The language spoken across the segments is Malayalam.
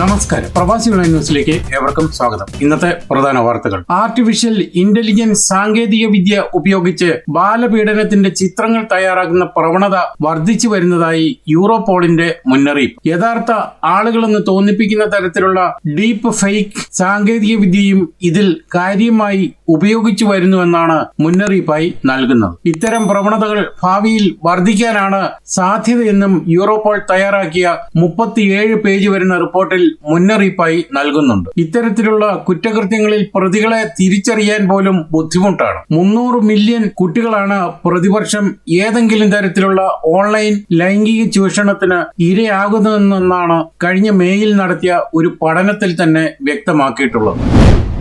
നമസ്കാരം. പ്രവാസി ന്യൂസിലേക്ക് ഏവർക്കും സ്വാഗതം. ഇന്നത്തെ പ്രധാന വാർത്തകൾ. ആർട്ടിഫിഷ്യൽ ഇന്റലിജൻസ് സാങ്കേതിക വിദ്യ ഉപയോഗിച്ച് ബാലപീഡനത്തിന്റെ ചിത്രങ്ങൾ തയ്യാറാക്കുന്ന പ്രവണത വർദ്ധിച്ചു വരുന്നതായി യൂറോപോളിന്റെ മുന്നറിയിപ്പ്. യഥാർത്ഥ ആളുകളെന്ന് തോന്നിപ്പിക്കുന്ന തരത്തിലുള്ള ഡീപ്പ് ഫേക്ക് സാങ്കേതിക വിദ്യയും ഇതിൽ കാര്യമായി ഉപയോഗിച്ചു വരുന്നുവെന്നാണ് മുന്നറിയിപ്പായി നൽകുന്നത്. ഇത്തരം പ്രവണതകൾ ഭാവിയിൽ വർദ്ധിക്കാനാണ് സാധ്യതയെന്നും യൂറോപോൾ തയ്യാറാക്കിയ മുപ്പത്തിയേഴ് പേജ് വരുന്ന റിപ്പോർട്ടിൽ മുന്നറിയിപ്പായി നൽകുന്നുണ്ട്. ഇത്തരത്തിലുള്ള കുറ്റകൃത്യങ്ങളിൽ പ്രതികളെ തിരിച്ചറിയാൻ പോലും ബുദ്ധിമുട്ടാണ്. മുന്നൂറ് മില്യൺ കുട്ടികളാണ് പ്രതിവർഷം ഏതെങ്കിലും തരത്തിലുള്ള ഓൺലൈൻ ലൈംഗിക ചൂഷണത്തിന് ഇരയാകുന്നതെന്നാണ് കഴിഞ്ഞ മേയിൽ നടത്തിയ ഒരു പഠനത്തിൽ തന്നെ വ്യക്തമാക്കിയിട്ടുള്ളത്.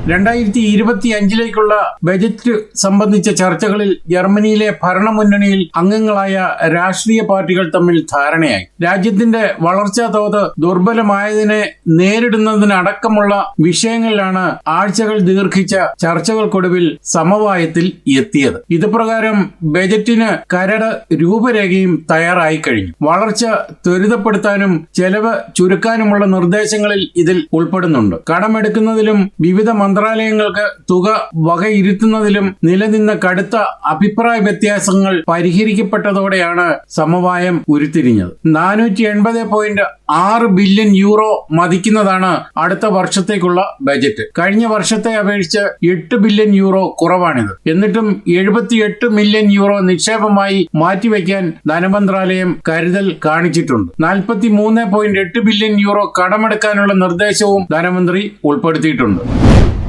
രണ്ടായിരത്തി ഇരുപത്തി അഞ്ചിലേക്കുള്ള ബജറ്റ് സംബന്ധിച്ച ചർച്ചകളിൽ ജർമ്മനിയിലെ ഭരണമുന്നണിയിൽ അംഗങ്ങളായ രാഷ്ട്രീയ പാർട്ടികൾ തമ്മിൽ ധാരണയായി. രാജ്യത്തിന്റെ വളർച്ചാ തോത് ദുർബലമായതിനെ നേരിടുന്നതിനടക്കമുള്ള വിഷയങ്ങളിലാണ് ആഴ്ചകൾ ദീർഘിച്ച ചർച്ചകൾക്കൊടുവിൽ സമവായത്തിൽ എത്തിയത്. ഇതുപ്രകാരം ബജറ്റിന് കരട് രൂപരേഖയും തയ്യാറായി കഴിഞ്ഞു. വളർച്ച ത്വരിതപ്പെടുത്താനും ചെലവ് ചുരുക്കാനുമുള്ള നിർദ്ദേശങ്ങളിൽ ഇതിൽ ഉൾപ്പെടുന്നുണ്ട്. കടമെടുക്കുന്നതിലും വിവിധ മന്ത്രാലയങ്ങൾക്ക് തുക വകയിരുത്തുന്നതിലും നിലനിന്ന കടുത്ത അഭിപ്രായ വ്യത്യാസങ്ങൾ പരിഹരിക്കപ്പെട്ടതോടെയാണ് സമവായം ഉരുത്തിരിഞ്ഞത്. നാനൂറ്റി എൺപത് പോയിന്റ് ആറ് ബില്യൺ യൂറോ മതിക്കുന്നതാണ് അടുത്ത വർഷത്തേക്കുള്ള ബജറ്റ്. കഴിഞ്ഞ വർഷത്തെ അപേക്ഷിച്ച് എട്ട് ബില്യൺ യൂറോ കുറവാണിത്. എന്നിട്ടും എഴുപത്തിയെട്ട് മില്യൺ യൂറോ നിക്ഷേപമായി മാറ്റിവെക്കാൻ ധനമന്ത്രാലയം കരുതൽ കാണിച്ചിട്ടുണ്ട്. നാൽപ്പത്തി മൂന്ന് പോയിന്റ് എട്ട് ബില്യൺ യൂറോ കടമെടുക്കാനുള്ള നിർദ്ദേശവും ധനമന്ത്രി ഉൾപ്പെടുത്തിയിട്ടുണ്ട്.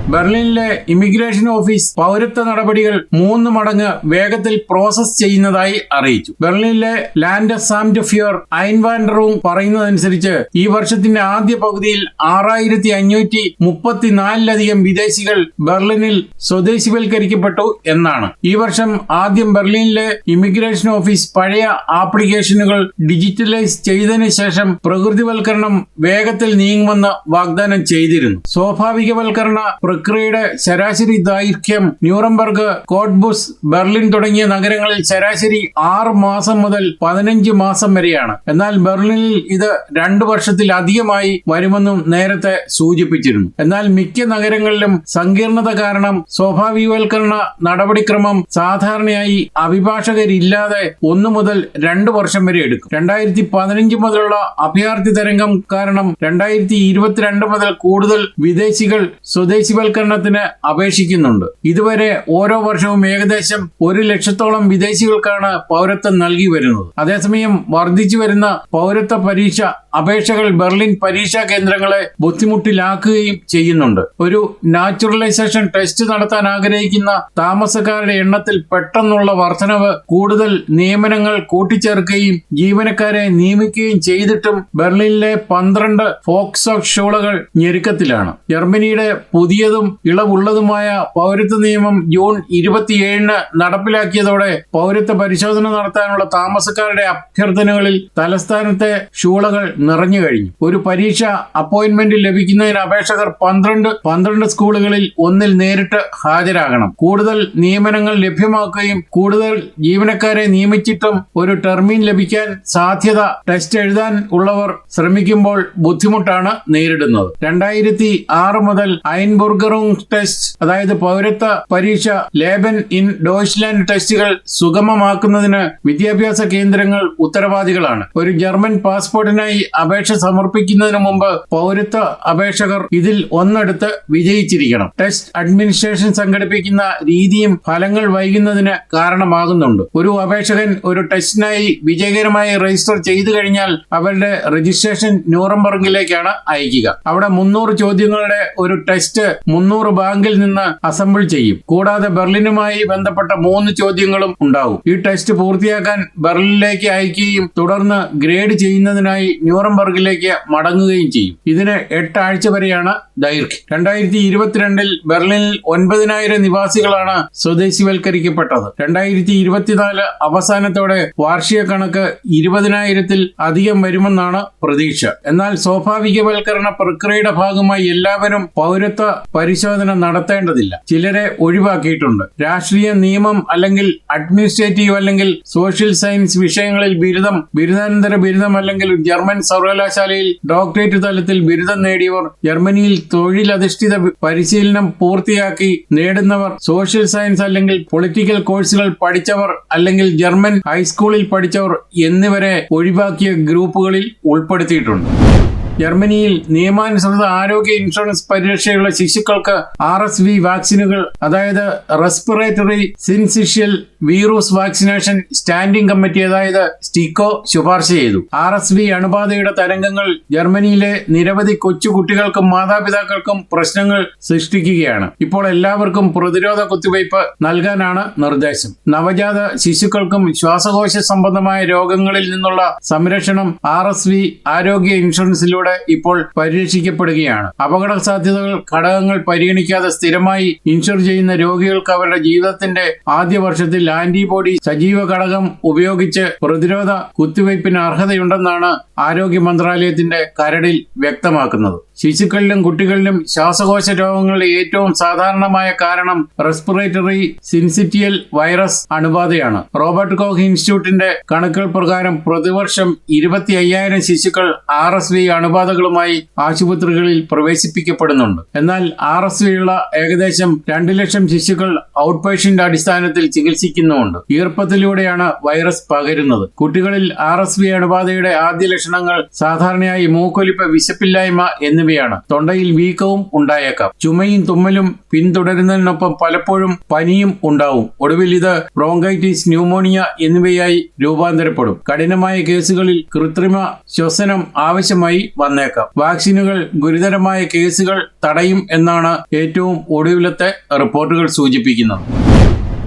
ബെർലിനിലെ ഇമിഗ്രേഷൻ ഓഫീസ് പൗരത്വ നടപടികൾ മൂന്ന് മടങ്ങ് വേഗത്തിൽ പ്രോസസ് ചെയ്യുന്നതായി അറിയിച്ചു. ബെർലിനിലെ ലാൻഡ് സാംഡ് ഫ്യൂർ ഐൻവാൻഡറും പറയുന്നതനുസരിച്ച് ഈ വർഷത്തിന്റെ ആദ്യ പകുതിയിൽ ആറായിരത്തി അഞ്ഞൂറ്റി മുപ്പത്തിനാലിലധികം വിദേശികൾ ബെർലിനിൽ സ്വദേശിവൽക്കരിക്കപ്പെട്ടു എന്നാണ്. ഈ വർഷം ആദ്യം ബെർലിനിലെ ഇമിഗ്രേഷൻ ഓഫീസ് പഴയ ആപ്ലിക്കേഷനുകൾ ഡിജിറ്റലൈസ് ചെയ്തതിനു ശേഷം പ്രകൃതിവൽക്കരണം വേഗത്തിൽ നീങ്ങുമെന്ന് വാഗ്ദാനം ചെയ്തിരുന്നു. സ്വാഭാവികവൽക്കരണ പ്രക്രിയയുടെ ശരാശരി ദൈർഘ്യം ന്യൂറംബർഗ് കോട്ട്ബുസ് ബെർലിൻ തുടങ്ങിയ നഗരങ്ങളിൽ ശരാശരി ആറ് മാസം മുതൽ പതിനഞ്ച് മാസം വരെയാണ്. എന്നാൽ ബെർലിനിൽ ഇത് രണ്ടു വർഷത്തിലധികമായി വരുമെന്നും നേരത്തെ സൂചിപ്പിച്ചിരുന്നു. എന്നാൽ മിക്ക നഗരങ്ങളിലും സങ്കീർണത കാരണം സ്വാഭാവികവൽക്കരണ നടപടിക്രമം സാധാരണയായി അഭിഭാഷകരില്ലാതെ ഒന്നു മുതൽ രണ്ടു വർഷം വരെ എടുക്കും. രണ്ടായിരത്തി പതിനഞ്ച് മുതലുള്ള അഭയാർത്ഥി തരംഗം കാരണം രണ്ടായിരത്തി ഇരുപത്തിരണ്ട് മുതൽ കൂടുതൽ വിദേശികൾ സ്വദേശിവൽക്കരണത്തിന് അപേക്ഷിക്കുന്നുണ്ട്. ഇതുവരെ ഓരോ വർഷവും ഏകദേശം ഒരു ലക്ഷത്തോളം വിദേശികൾക്കാണ് പൗരത്വം നൽകി വരുന്നത്. അതേസമയം വർദ്ധിച്ചു വരുന്ന പൗരത്വ പരീക്ഷ അപേക്ഷകൾ ബെർലിൻ പരീക്ഷാ കേന്ദ്രങ്ങളെ ബുദ്ധിമുട്ടിലാക്കുകയും ചെയ്യുന്നുണ്ട്. ഒരു നാച്ചുറലൈസേഷൻ ടെസ്റ്റ് നടത്താൻ ആഗ്രഹിക്കുന്ന താമസക്കാരുടെ എണ്ണത്തിൽ പെട്ടെന്നുള്ള വർധനവ് കൂടുതൽ നിയമനങ്ങൾ കൂട്ടിച്ചേർക്കുകയും ജീവനക്കാരെ നിയമിക്കുകയും ചെയ്തിട്ടും ബെർലിനിലെ പന്ത്രണ്ട് ഫോക്സോ ഷോളുകൾ ഞെരുക്കത്തിലാണ്. ജർമ്മനിയുടെ പുതിയതും ഇളവുള്ളതുമായ പൗരത്വ നിയമം ജൂൺ ഇരുപത്തിയേഴിന് നടപ്പിലാക്കിയതോടെ പൗരത്വ പരിശോധന നടത്താനുള്ള താമസക്കാരുടെ അഭ്യർത്ഥനകളിൽ തലസ്ഥാനത്തെ ഷൂളകൾ നിറഞ്ഞു കഴിഞ്ഞു. ഒരു പരീക്ഷ അപ്പോയിന്റ്മെന്റ് ലഭിക്കുന്നതിന് അപേക്ഷകർ പന്ത്രണ്ട് പന്ത്രണ്ട് സ്കൂളുകളിൽ ഒന്നിൽ നേരിട്ട് ഹാജരാകണം. കൂടുതൽ നിയമനങ്ങൾ ലഭ്യമാക്കുകയും കൂടുതൽ ജീവനക്കാരെ നിയമിച്ചിട്ടും ഒരു ടെർമീൻ ലഭിക്കാൻ സാധ്യത ടെസ്റ്റ് എഴുതാൻ ഉള്ളവർ ശ്രമിക്കുമ്പോൾ ബുദ്ധിമുട്ടാണ് നേരിടുന്നത്. രണ്ടായിരത്തി ആറ് മുതൽ ഐൻബുർഗറും ടെസ്റ്റ് അതായത് പൗരത്വ പരീക്ഷ ലേബൻ ഇൻ ഡോയ്ച്ച്ലാൻഡ് ടെസ്റ്റുകൾ സുഗമമാക്കുന്നതിന് വിദ്യാഭ്യാസ കേന്ദ്രങ്ങൾ ഉത്തരവാദികളാണ്. ഒരു ജർമ്മൻ പാസ്പോർട്ടിനായി അപേക്ഷ സമർപ്പിക്കുന്നതിന് മുമ്പ് പൗരത്വ അപേക്ഷകർ ഇതിൽ ഒന്നെടുത്ത് വിജയിച്ചിരിക്കണം. ടെസ്റ്റ് അഡ്മിനിസ്ട്രേഷൻ സംഘടിപ്പിക്കുന്ന രീതിയും ഫലങ്ങൾ വൈകുന്നതിന് കാരണമാകുന്നുണ്ട്. ഒരു അപേക്ഷകൻ ഒരു ടെസ്റ്റിനായി വിജയകരമായി രജിസ്റ്റർ ചെയ്തു കഴിഞ്ഞാൽ അവരുടെ രജിസ്ട്രേഷൻ ന്യൂറംബർഗിലേക്കാണ് അയക്കുക. അവിടെ മുന്നൂറ് ചോദ്യങ്ങളുടെ ഒരു ടെസ്റ്റ് മുന്നൂറ് ബാങ്കിൽ നിന്ന് അസംബിൾ ചെയ്യും. കൂടാതെ ബെർലിനുമായി ബന്ധപ്പെട്ട മൂന്ന് ചോദ്യങ്ങളും ഉണ്ടാവും. ഈ ടെസ്റ്റ് പൂർത്തിയാക്കാൻ ബെർലിനിലേക്ക് അയക്കുകയും തുടർന്ന് ഗ്രേഡ് ചെയ്യുന്നതിനായി ന്യൂറംബർഗിലേക്ക് മടങ്ങുകയും ചെയ്യും. ഇതിന് എട്ടാഴ്ച വരെയാണ് ദൈർഘ്യം. രണ്ടായിരത്തി ഇരുപത്തിരണ്ടിൽ ബെർലിനിൽ ഒൻപതിനായിരം നിവാസികളാണ് സ്വദേശിവൽക്കരിക്കപ്പെട്ടത്. രണ്ടായിരത്തി ഇരുപത്തിനാല് അവസാനത്തോടെ വാർഷിക കണക്ക് ഇരുപതിനായിരത്തിൽ അധികം വരുമെന്നാണ് പ്രതീക്ഷ. എന്നാൽ സ്വാഭാവികവൽക്കരണ പ്രക്രിയയുടെ ഭാഗമായി എല്ലാവരും പൗരത്വ പരിശോധന നടത്തേണ്ടതില്ല. ചിലരെ ഒഴിവാക്കിയിട്ടുണ്ട്. രാഷ്ട്രീയ നിയമം അല്ലെങ്കിൽ അഡ്മിനിസ്ട്രേറ്റീവ് അല്ലെങ്കിൽ സോഷ്യൽ സയൻസ് വിഷയങ്ങളിൽ ബിരുദം ബിരുദാനന്തര ബിരുദം അല്ലെങ്കിൽ ജർമ്മൻ സർവകലാശാലയിൽ ഡോക്ടറേറ്റ് തലത്തിൽ ബിരുദം നേടിയവർ ജർമ്മനിയിൽ തൊഴിലധിഷ്ഠിത പരിശീലനം പൂർത്തിയാക്കി നേടുന്നവർ സോഷ്യൽ സയൻസ് അല്ലെങ്കിൽ പൊളിറ്റിക്കൽ കോഴ്സുകൾ പഠിച്ചവർ അല്ലെങ്കിൽ ജർമ്മൻ ഹൈസ്കൂളിൽ പഠിച്ചവർ എന്നിവരെ ഒഴിവാക്കിയ ഗ്രൂപ്പുകളിൽ ഉൾപ്പെടുത്തിയിട്ടുണ്ട്. ജർമ്മനിയിൽ നിയമാനുസൃത ആരോഗ്യ ഇൻഷുറൻസ് പരിരക്ഷയുള്ള ശിശുക്കൾക്ക് ആർ എസ് വി വാക്സിനുകൾ അതായത് respiratory syncytial virus vaccination standing committee അതായത് സ്റ്റിക്കോ ശുപാർശ ചെയ്തു. ആർ എസ് വി അണുബാധയുടെ തരംഗങ്ങൾ ജർമ്മനിയിലെ നിരവധി കൊച്ചുകുട്ടികൾക്കും മാതാപിതാക്കൾക്കും പ്രശ്നങ്ങൾ സൃഷ്ടിക്കുകയാണ്. ഇപ്പോൾ എല്ലാവർക്കും പ്രതിരോധ കുത്തിവയ്പ് നൽകാനാണ് നിർദ്ദേശം. നവജാത ശിശുക്കൾക്കും ശ്വാസകോശ സംബന്ധമായ രോഗങ്ങളിൽ നിന്നുള്ള സംരക്ഷണം ആർ ആരോഗ്യ ഇൻഷുറൻസിലൂടെ ഇപ്പോൾ പരിരക്ഷിക്കപ്പെടുകയാണ്. അപകട സാധ്യതകൾ ഘടകങ്ങൾ പരിഗണിക്കാതെ സ്ഥിരമായി ഇൻഷുർ ചെയ്യുന്ന രോഗികൾക്ക് അവരുടെ ജീവിതത്തിന്റെ ആദ്യ വർഷത്തിൽ ആന്റിബോഡി സജീവ ഘടകം ഉപയോഗിച്ച് പ്രതിരോധ കുത്തിവയ്പ്പിന് അർഹതയുണ്ടെന്നാണ് ആരോഗ്യ മന്ത്രാലയത്തിന്റെ കരടിൽ വ്യക്തമാക്കുന്നത്. ശിശുക്കളിലും കുട്ടികളിലും ശ്വാസകോശ രോഗങ്ങളുടെ ഏറ്റവും സാധാരണമായ കാരണം റെസ്പിറേറ്ററി സിൻസിറ്റിയൽ വൈറസ് അണുബാധയാണ്. റോബർട്ട് കോഹ് ഇൻസ്റ്റിറ്റ്യൂട്ടിന്റെ കണക്കുകൾ പ്രകാരം പ്രതിവർഷം ഇരുപത്തി അയ്യായിരം ശിശുക്കൾ ആർ എസ് വി അണുബാധകളുമായി ആശുപത്രികളിൽ പ്രവേശിപ്പിക്കപ്പെടുന്നുണ്ട്. എന്നാൽ ആർ എസ് വി ഉള്ള ഏകദേശം രണ്ടു ലക്ഷം ശിശുക്കൾ ഔട്ട് പേഷ്യന്റ് അടിസ്ഥാനത്തിൽ ചികിത്സിക്കുന്നുമുണ്ട്. ഈർപ്പത്തിലൂടെയാണ് വൈറസ് പകരുന്നത്. കുട്ടികളിൽ ആർ എസ് വി അണുബാധയുടെ ആദ്യ ലക്ഷണങ്ങൾ സാധാരണയായി മൂക്കൊലിപ്പ് വിശപ്പില്ലായ്മ എന്നിവയാണ് തൊണ്ടയിൽ വീക്കവും ഉണ്ടായേക്കാം. ചുമയും തുമ്മലും പിന്തുടരുന്നതിനൊപ്പം പലപ്പോഴും പനിയും ഉണ്ടാവും. ഒടുവിൽ ഇത് ബ്രോങ്കൈറ്റിസ് ന്യൂമോണിയ എന്നിവയായി രൂപാന്തരപ്പെടും. കഠിനമായ കേസുകളിൽ കൃത്രിമ ശ്വസനം ആവശ്യമായി വന്നേക്കാം. വാക്സിനുകൾ ഗുരുതരമായ കേസുകൾ തടയും എന്നാണ് ഏറ്റവും ഒടുവിലത്തെ റിപ്പോർട്ടുകൾ സൂചിപ്പിക്കുന്നത്.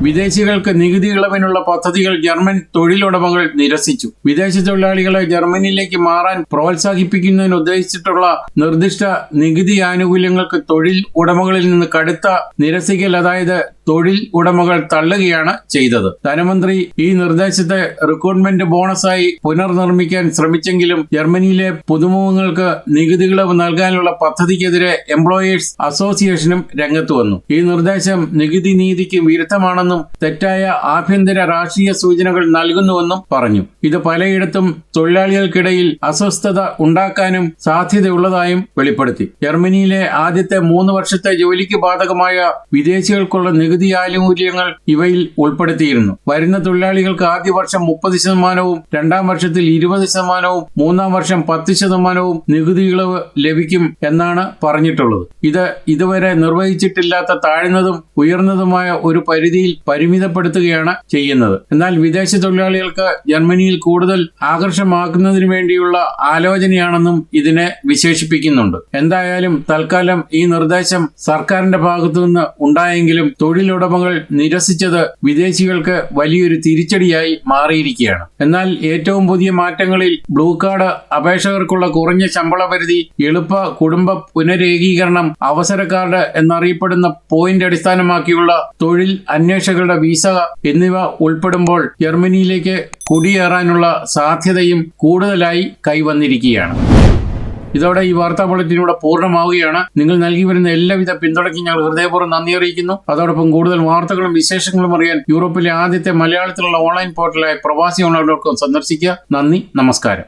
വിദേശികൾക്ക് നികുതി ഇളവിനുള്ള പദ്ധതികൾ ജർമ്മൻ തൊഴിലുടമകൾ നിരസിച്ചു. വിദേശ തൊഴിലാളികളെ ജർമ്മനിയിലേക്ക് മാറാൻ പ്രോത്സാഹിപ്പിക്കുന്നതിന് ഉദ്ദേശിച്ചിട്ടുള്ള നിർദ്ദിഷ്ട നികുതി ആനുകൂല്യങ്ങൾക്ക് തൊഴിൽ ഉടമകളിൽ നിന്ന് കടുത്ത നിരസിക്കൽ അതായത് തൊഴിൽ ഉടമകൾ തള്ളുകയാണ് ചെയ്തത്. ധനമന്ത്രി ഈ നിർദ്ദേശത്തെ റിക്രൂട്ട്മെന്റ് ബോണസായി പുനർനിർമ്മിക്കാൻ ശ്രമിച്ചെങ്കിലും ജർമ്മനിയിലെ പുതുമുഖങ്ങൾക്ക് നികുതി ഇളവ് നൽകാനുള്ള പദ്ധതിക്കെതിരെ എംപ്ലോയേഴ്സ് അസോസിയേഷനും രംഗത്ത് വന്നു. ഈ നിർദ്ദേശം നികുതി നീതിക്ക് വിരുദ്ധമാണെന്നും തെറ്റായ ആഭ്യന്തര രാഷ്ട്രീയ സൂചനകൾ നൽകുന്നുവെന്നും പറഞ്ഞു. ഇത് പലയിടത്തും തൊഴിലാളികൾക്കിടയിൽ അസ്വസ്ഥത ഉണ്ടാക്കാനും സാധ്യതയുള്ളതായും വെളിപ്പെടുത്തി. ജർമ്മനിയിലെ ആദ്യത്തെ മൂന്ന് വർഷത്തെ ജോലിക്ക് ബാധകമായ വിദേശികൾക്കുള്ള നികുതി ആനുകൂല്യങ്ങൾ ഇവയിൽ ഉൾപ്പെടുത്തിയിരുന്നു. വരുന്ന തൊഴിലാളികൾക്ക് ആദ്യ വർഷം മുപ്പത് ശതമാനവും രണ്ടാം വർഷത്തിൽ ഇരുപത് ശതമാനവും മൂന്നാം വർഷം പത്ത് ശതമാനവും നികുതി ഇളവ് ലഭിക്കും എന്നാണ് പറഞ്ഞിട്ടുള്ളത്. ഇത് ഇതുവരെ നിർവഹിച്ചിട്ടില്ലാത്ത താഴ്ന്നതും ഉയർന്നതുമായ ഒരു പരിധിയിൽ പരിമിതപ്പെടുത്തുകയാണ് ചെയ്യുന്നത്. എന്നാൽ വിദേശ തൊഴിലാളികൾക്ക് ജർമ്മനിയിൽ കൂടുതൽ ആകർഷമാക്കുന്നതിന് വേണ്ടിയുള്ള ആലോചനയാണെന്നും ഇതിനെ വിശേഷിപ്പിക്കുന്നുണ്ട്. എന്തായാലും തൽക്കാലം ഈ നിർദ്ദേശം സർക്കാരിന്റെ ഭാഗത്തു ഭാഗത്തുനിന്ന് ഉണ്ടായെങ്കിലും തൊഴിലുടമകൾ നിരസിച്ചത് വിദേശികൾക്ക് വലിയൊരു തിരിച്ചടിയായി മാറിയിരിക്കുകയാണ്. എന്നാൽ ഏറ്റവും പുതിയ മാറ്റങ്ങളിൽ ബ്ലൂ കാർഡ് അപേക്ഷകർക്കുള്ള കുറഞ്ഞ ശമ്പള പരിധി എളുപ്പ കുടുംബ പുനരേകീകരണം അവസര കാർഡ് എന്നറിയപ്പെടുന്ന പോയിന്റ് അടിസ്ഥാനമാക്കിയുള്ള തൊഴിൽ അന്വേഷകരുടെ വീസ എന്നിവ ഉൾപ്പെടുമ്പോൾ ജർമ്മനിയിലേക്ക് കുടിയേറാനുള്ള സാധ്യതയും കൂടുതലായി കൈവന്നിരിക്കുകയാണ്. ഇതോടെ ഈ വാർത്താ ബുള്ളറ്റിനൂടെ പൂർണമാവുകയാണ്. നിങ്ങൾ നൽകി വരുന്ന എല്ലാവിധ പിന്തുണയ്ക്കും ഞങ്ങൾ ഹൃദയപൂർവം നന്ദി അറിയിക്കുന്നു. അതോടൊപ്പം കൂടുതൽ വാർത്തകളും വിശേഷങ്ങളും അറിയാൻ യൂറോപ്പിലെ ആദ്യത്തെ മലയാളത്തിലുള്ള ഓൺലൈൻ പോർട്ടലായ പ്രവാസി ഓൺലൈൻ ഡോട്ട് കോം സന്ദർശിക്കുക. നന്ദി നമസ്കാരം.